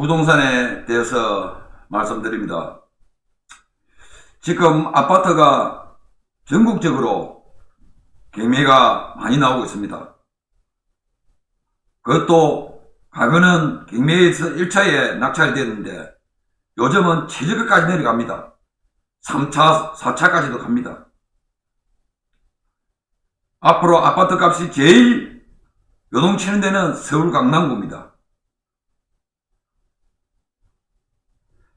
부동산에 대해서 말씀드립니다. 지금 아파트가 전국적으로 경매가 많이 나오고 있습니다. 그것도 과거는 경매에서 1차에 낙찰이 됐는데 요즘은 최저가까지 내려갑니다. 3차, 4차까지도 갑니다. 앞으로 아파트 값이 제일 요동치는 데는 서울 강남구입니다.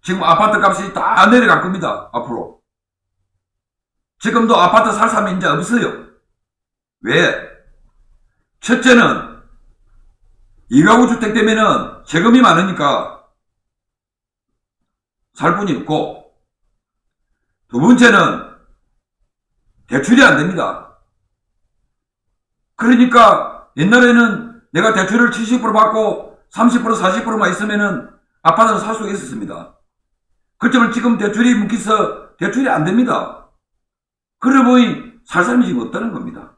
지금 아파트 값이 다 내려갈 겁니다. 앞으로. 지금도 아파트 살 사람이 이제 없어요. 왜? 첫째는 이가구 주택 되면은 세금이 많으니까 살 분이 없고 두 번째는 대출이 안 됩니다. 그러니까 옛날에는 내가 대출을 70% 받고 30% 40%만 있으면은 아파트를 살 수가 있었습니다. 그렇지만 지금 대출이 묶여서 대출이 안 됩니다. 그러 보니 살 사람이 지금 없다는 겁니다.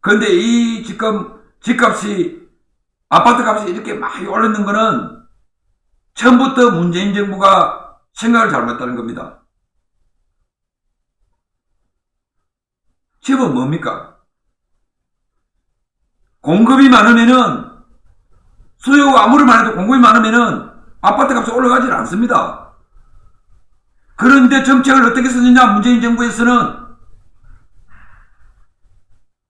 그런데 이 지금 집값이 아파트 값이 이렇게 많이 올랐는 거는 처음부터 문재인 정부가 생각을 잘못했다는 겁니다. 집은 뭡니까? 공급이 많으면은 수요가 아무리 많아도 공급이 많으면은 아파트 값이 올라가질 않습니다. 그런데 정책을 어떻게 쓰느냐 문재인 정부에서는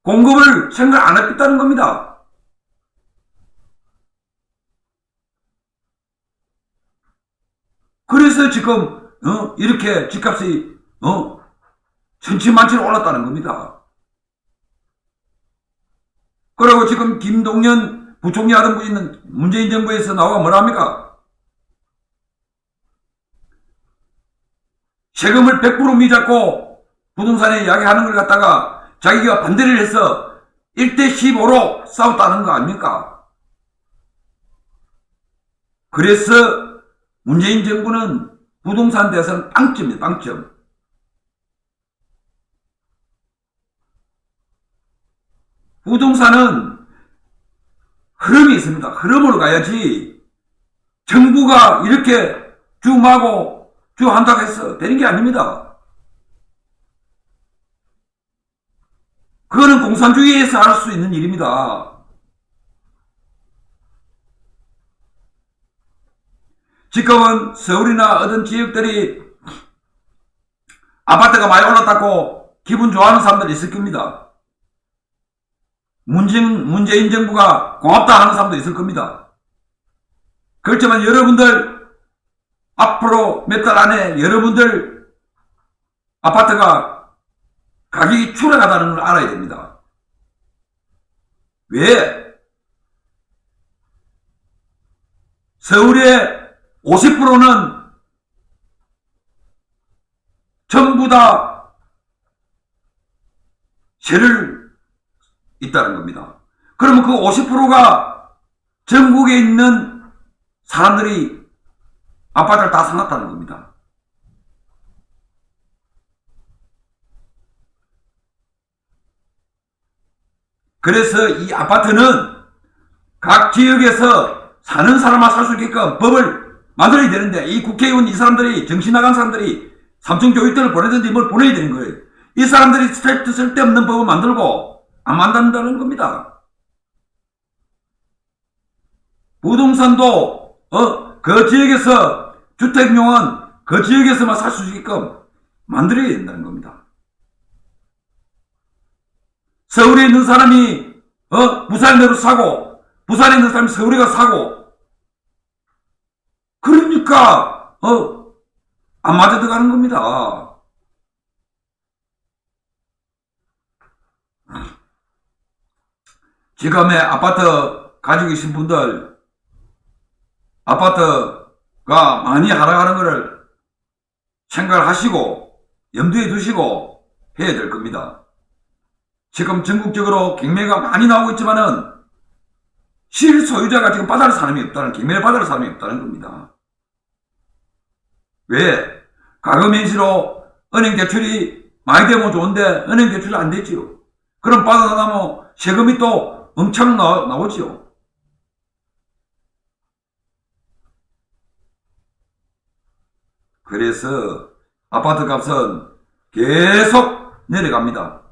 공급을 생각 안 했다는 겁니다. 그래서 지금 어, 이렇게 집값이 어, 천치만치로 올랐다는 겁니다. 그리고 지금 김동연 부총리 하던 있는 문재인 정부에서 나와 뭐라 합니까? 세금을 100% 미잡고 부동산에 이야기하는 걸 갖다가 자기가 반대를 해서 1대 15로 싸웠다는 거 아닙니까? 그래서 문재인 정부는 부동산 대선 빵점이에요, 빵점. 부동산은 흐름이 있습니다. 흐름으로 가야지 정부가 이렇게 주마고 주한다고 해서 되는 게 아닙니다. 그거는 공산주의에서 할 수 있는 일입니다. 지금은 서울이나 어떤 지역들이 아파트가 많이 올랐다고 기분 좋아하는 사람들이 있을 겁니다. 문재인, 문재인 정부가 고맙다 하는 사람도 있을 겁니다. 그렇지만 여러분들 앞으로 몇 달 안에 여러분들 아파트가 가격이 추락하다는 걸 알아야 됩니다. 왜? 서울의 50%는 전부 다 세를 있다는 겁니다. 그러면 그 50%가 전국에 있는 사람들이 아파트를 다 사놨다는 겁니다. 그래서 이 아파트는 각 지역에서 사는 사람만 살 수 있게끔 법을 만들어야 되는데 이 국회의원 이 사람들이 정신 나간 사람들이 삼성 교육들을 보내든지 뭘 보내야 되는 거예요. 이 사람들이 쓸데- 쓸데없는 법을 만들고 안 만든다는 겁니다. 부동산도 어 그 지역에서 주택용은 그 지역에서만 살 수 있게끔 만들어야 된다는 겁니다. 서울에 있는 사람이 어 부산 내로 사고 부산에 있는 사람이 서울에 가 사고 그러니까 어 안 맞아 들어가는 겁니다. 지금의 아파트 가지고 계신 분들 아파트가 많이 하락하는 것을 생각을 하시고 염두에 두시고 해야 될 겁니다. 지금 전국적으로 경매가 많이 나오고 있지만은 실소유자가 지금 받을 사람이 없다는 경매를 받을 사람이 없다는 겁니다. 왜? 가금 인시로 은행 대출이 많이 되면 좋은데 은행 대출이 안 되지요. 그럼 받아나면 세금이 또 엄청 나, 나오지요. 그래서 아파트 값은 계속 내려갑니다.